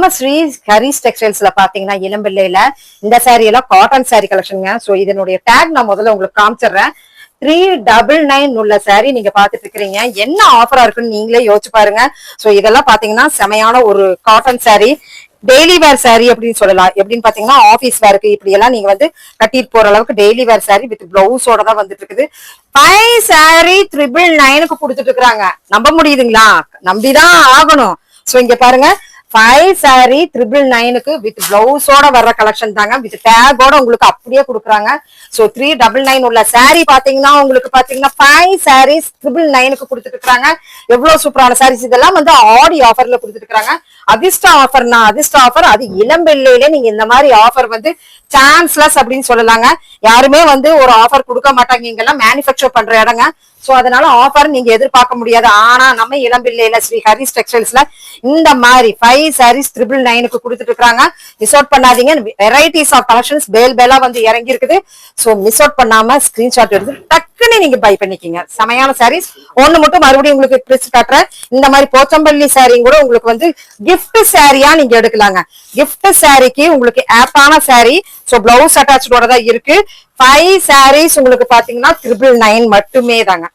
நம்ம ஸ்ரீ ஹரிஸ் டெக்ஸ்டைல்ஸ்ல பாத்தீங்கன்னா இளம்பிள்ளையில இந்த சாரி எல்லாம் காட்டன் சாரி கலெக்ஷனுங்க சோ இதனுடைய டேக் நான் முதல்ல உங்களுக்கு காமிச்சிடுறேன். த்ரீ டபுள் நைன் உள்ள சாரி நீங்க பாத்துட்டு இருக்கிறீங்க. என்ன ஆஃபரா இருக்குன்னு நீங்களே யோசிச்சு பாருங்க. சோ இதெல்லாம் பாத்தீங்கன்னா செமையான ஒரு cotton sari daily wear sari அப்படின்னு சொல்லலாம். எப்படின்னு பாத்தீங்கன்னா ஆபீஸ் வேருக்கு இப்படி எல்லாம் நீங்க வந்து கட்டிட்டு போற அளவுக்கு டெய்லி வேர் சாரி வித் பிளவுஸோட தான் வந்துட்டு இருக்குது. ஃபைவ் சாரி த்ரிபிள் நைனுக்கு கொடுத்துட்டு இருக்கிறாங்க. நம்ப முடியுதுங்களா? நம்பிதான் ஆகணும். சோ இங்க பாருங்க. ஃபைவ் சாரி த்ரிபிள் நைனுக்கு வித் பிளவுஸோட வர்ற கலெக்ஷன் தாங்க. வித் டேகோட உங்களுக்கு அப்படியே கொடுக்குறாங்க. ஸோ த்ரீ டபுள் நைன் உள்ள சாரி பாத்தீங்கன்னா உங்களுக்கு பாத்தீங்கன்னா ஃபைவ் சாரீஸ் த்ரிபிள் நைனுக்கு கொடுத்துட்டு இருக்காங்க எவ்வளவு சூப்பரான சாரீஸ் இதெல்லாம் வந்து ஆடி ஆஃபர்ல கொடுத்துட்டு இருக்காங்க அதிர்ஷ்ட ஆஃபர்னா அதிர்ஷ்ட ஆஃபர் அது இளம்பெல்லையில நீங்க இந்த மாதிரி ஆஃபர் வந்து சான்ஸ்லெஸ் அப்படின்னு சொல்லலாங்க. யாருமே வந்து ஒரு ஆஃபர் கொடுக்க மாட்டாங்க. இங்கெல்லாம் மேனுஃபேக்சர் பண்ற இடங்க. சோ அதனால ஆஃபர் நீங்க எதிர்பார்க்க முடியாது. ஆனா நம்ம இளம்பிள்ளையில ஸ்ரீ ஹரிஸ் டெக்ஸ்டைல்ஸ்ல இந்த மாதிரி ஃபைவ் சாரீஸ் ட்ரிபிள் நைனுக்கு கொடுத்துட்டு இருக்காங்க. மிஸ் அவுட் பண்ணாதீங்க. வெரைட்டிஸ் ஆஃப் கலெக்ஷன்ஸ் பேல் பேலா வந்து இறங்கி இருக்குது. ஸோ மிஸ் அவுட் பண்ணாம ஸ்கிரீன்ஷாட் எடுத்து டக்குன்னு நீங்க பை பண்ணிக்கிங்க. செமையான சாரீஸ் ஒண்ணு மட்டும் மறுபடியும் உங்களுக்கு பிரிச்சு காட்டுறேன். இந்த மாதிரி போச்சம்பள்ளி சாரியும் கூட உங்களுக்கு வந்து கிஃப்ட் சாரியா நீங்க எடுக்கலாங்க. கிஃப்ட் சாரிக்கு உங்களுக்கு ஆப்பான சாரி ஸோ பிளவுஸ் அட்டாச்சோட தான் இருக்கு. ஃபைவ் சாரீஸ் உங்களுக்கு பாத்தீங்கன்னா ட்ரிபிள் நைன் மட்டுமே தாங்க